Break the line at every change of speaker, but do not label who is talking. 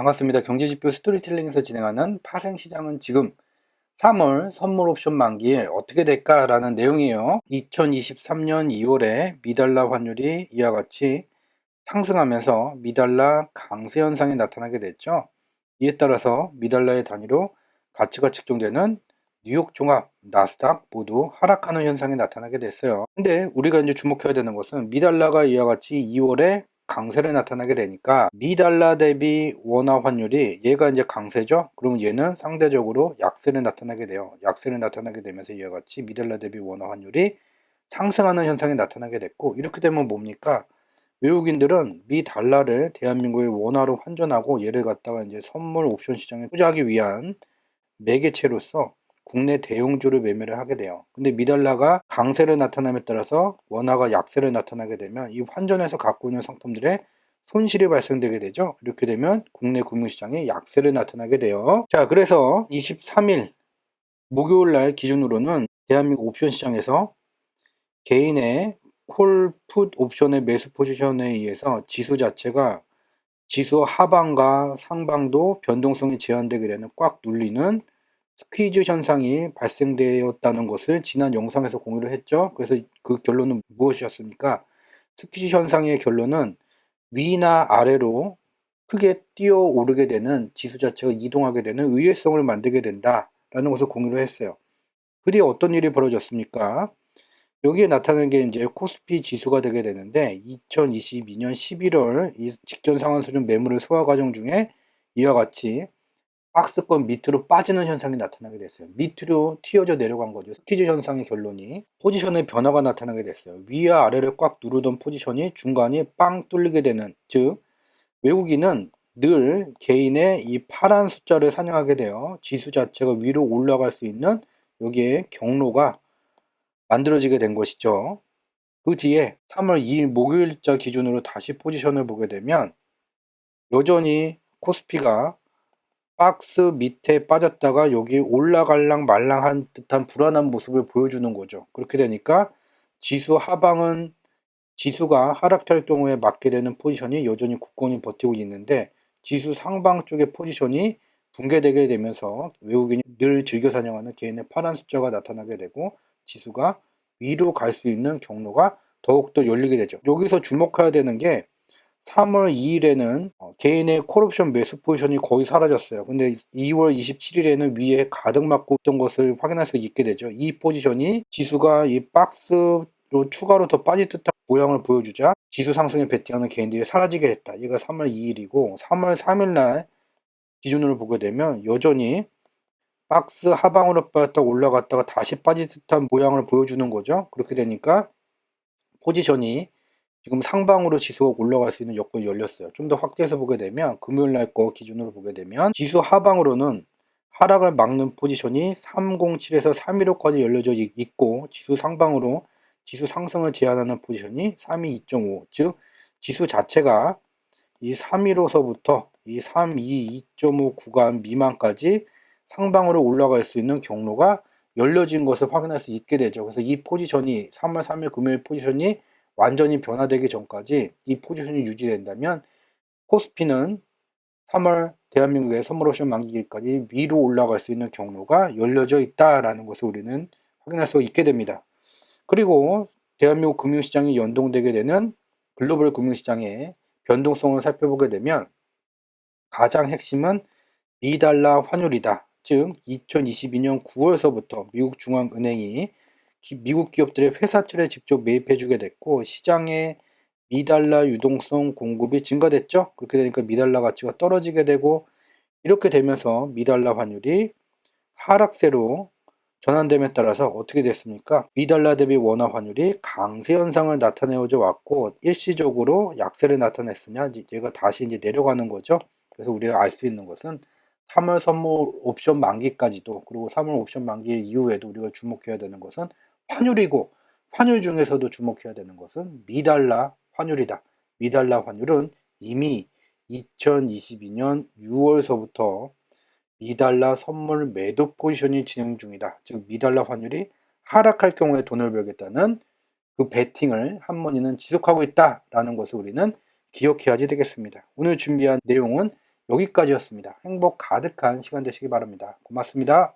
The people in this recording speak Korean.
반갑습니다. 경제지표 스토리텔링에서 진행하는 파생시장은 지금 3월 선물 옵션 만기일 어떻게 될까라는 내용이에요. 2023년 2월에 미달러 환율이 이와 같이 상승하면서 미달러 강세 현상이 나타나게 됐죠. 이에 따라서 미달러의 단위로 가치가 측정되는 뉴욕 종합, 나스닥 모두 하락하는 현상이 나타나게 됐어요. 근데 우리가 이제 주목해야 되는 것은 미달러가 이와 같이 2월에 강세를 나타나게 되니까 미달러 대비 원화 환율이 얘가 이제 강세죠. 그러면 얘는 상대적으로 약세를 나타나게 돼요. 약세를 나타나게 되면서 이와 같이 미달러 대비 원화 환율이 상승하는 현상이 나타나게 됐고 이렇게 되면 뭡니까? 외국인들은 미 달러를 대한민국의 원화로 환전하고 얘를 갖다가 이제 선물 옵션 시장에 투자하기 위한 매개체로서 국내 대용주를 매매를 하게 돼요. 근데 미달러가 강세를 나타남에 따라서 원화가 약세를 나타나게 되면 이 환전에서 갖고 있는 상품들의 손실이 발생되게 되죠. 이렇게 되면 국내 금융시장에 약세를 나타나게 돼요. 자, 그래서 23일 목요일 날 기준으로는 대한민국 옵션 시장에서 개인의 콜, 풋 옵션의 매수 포지션에 의해서 지수 자체가 지수 하방과 상방도 변동성이 제한되게 되는 꽉 눌리는 스퀴즈 현상이 발생되었다는 것을 지난 영상에서 공유를 했죠. 그래서 그 결론은 무엇이었습니까? 스퀴즈 현상의 결론은 위나 아래로 크게 뛰어 오르게 되는 지수 자체가 이동하게 되는 의외성을 만들게 된다라는 것을 공유를 했어요. 그 뒤에 어떤 일이 벌어졌습니까? 여기에 나타나는 게 이제 코스피 지수가 되게 되는데 2022년 11월 이 직전 상환 수준 매물의 소화 과정 중에 이와 같이 박스권 밑으로 빠지는 현상이 나타나게 됐어요. 밑으로 튀어져 내려간 거죠. 스퀴즈 현상의 결론이 포지션의 변화가 나타나게 됐어요. 위와 아래를 꽉 누르던 포지션이 중간이 빵 뚫리게 되는 즉 외국인은 늘 개인의 이 파란 숫자를 사냥하게 되어 지수 자체가 위로 올라갈 수 있는 여기에 경로가 만들어지게 된 것이죠. 그 뒤에 3월 2일 목요일자 기준으로 다시 포지션을 보게 되면 여전히 코스피가 박스 밑에 빠졌다가 여기 올라갈랑 말랑한 듯한 불안한 모습을 보여주는 거죠. 그렇게 되니까 지수 하방은 지수가 하락할 경우에 맞게 되는 포지션이 여전히 굳건히 버티고 있는데 지수 상방 쪽의 포지션이 붕괴되게 되면서 외국인이 늘 즐겨 사냥하는 개인의 파란 숫자가 나타나게 되고 지수가 위로 갈 수 있는 경로가 더욱더 열리게 되죠. 여기서 주목해야 되는 게 3월 2일에는 어, 개인의 콜옵션 매수 포지션이 거의 사라졌어요. 근데 2월 27일에는 위에 가득 막고 있던 것을 확인할 수 있게 되죠. 이 포지션이 지수가 이 박스로 추가로 더 빠질 듯한 모양을 보여주자 지수 상승에 베팅하는 개인들이 사라지게 됐다. 얘가 3월 2일이고 3월 3일 날 기준으로 보게 되면 여전히 박스 하방으로 빠졌다가 올라갔다가 다시 빠질 듯한 모양을 보여주는 거죠. 그렇게 되니까 포지션이 지금 상방으로 지수가 올라갈 수 있는 여건이 열렸어요. 좀 더 확대해서 보게 되면 금요일 날 거 기준으로 보게 되면 지수 하방으로는 하락을 막는 포지션이 307에서 315까지 열려져 있고 지수 상방으로 지수 상승을 제한하는 포지션이 32.5. 즉 지수 자체가 이 315서부터 이 322.5 구간 미만까지 상방으로 올라갈 수 있는 경로가 열려진 것을 확인할 수 있게 되죠. 그래서 이 포지션이 3월 3일 금요일 포지션이 완전히 변화되기 전까지 이 포지션이 유지된다면 코스피는 3월 대한민국의 선물옵션 만기일까지 위로 올라갈 수 있는 경로가 열려져 있다라는 것을 우리는 확인할 수 있게 됩니다. 그리고 대한민국 금융시장이 연동되게 되는 글로벌 금융시장의 변동성을 살펴보게 되면 가장 핵심은 미달러 환율이다. 즉 2022년 9월서부터 미국 중앙은행이 미국 기업들의 회사채를 직접 매입해주게 됐고 시장에 미달러 유동성 공급이 증가됐죠. 그렇게 되니까 미달러 가치가 떨어지게 되고 이렇게 되면서 미달러 환율이 하락세로 전환됨에 따라서 어떻게 됐습니까? 미달러 대비 원화 환율이 강세 현상을 나타내어져 왔고 일시적으로 약세를 나타냈으냐 얘가 다시 이제 내려가는 거죠. 그래서 우리가 알 수 있는 것은 3월 선물 옵션 만기까지도 그리고 3월 옵션 만기 이후에도 우리가 주목해야 되는 것은 환율이고 환율 중에서도 주목해야 되는 것은 미달러 환율이다. 미달러 환율은 이미 2022년 6월서부터 미달러 선물 매도 포지션이 진행 중이다. 즉 미달러 환율이 하락할 경우에 돈을 벌겠다는 그 베팅을 한머니는 지속하고 있다라는 것을 우리는 기억해야지 되겠습니다. 오늘 준비한 내용은 여기까지였습니다. 행복 가득한 시간 되시기 바랍니다. 고맙습니다.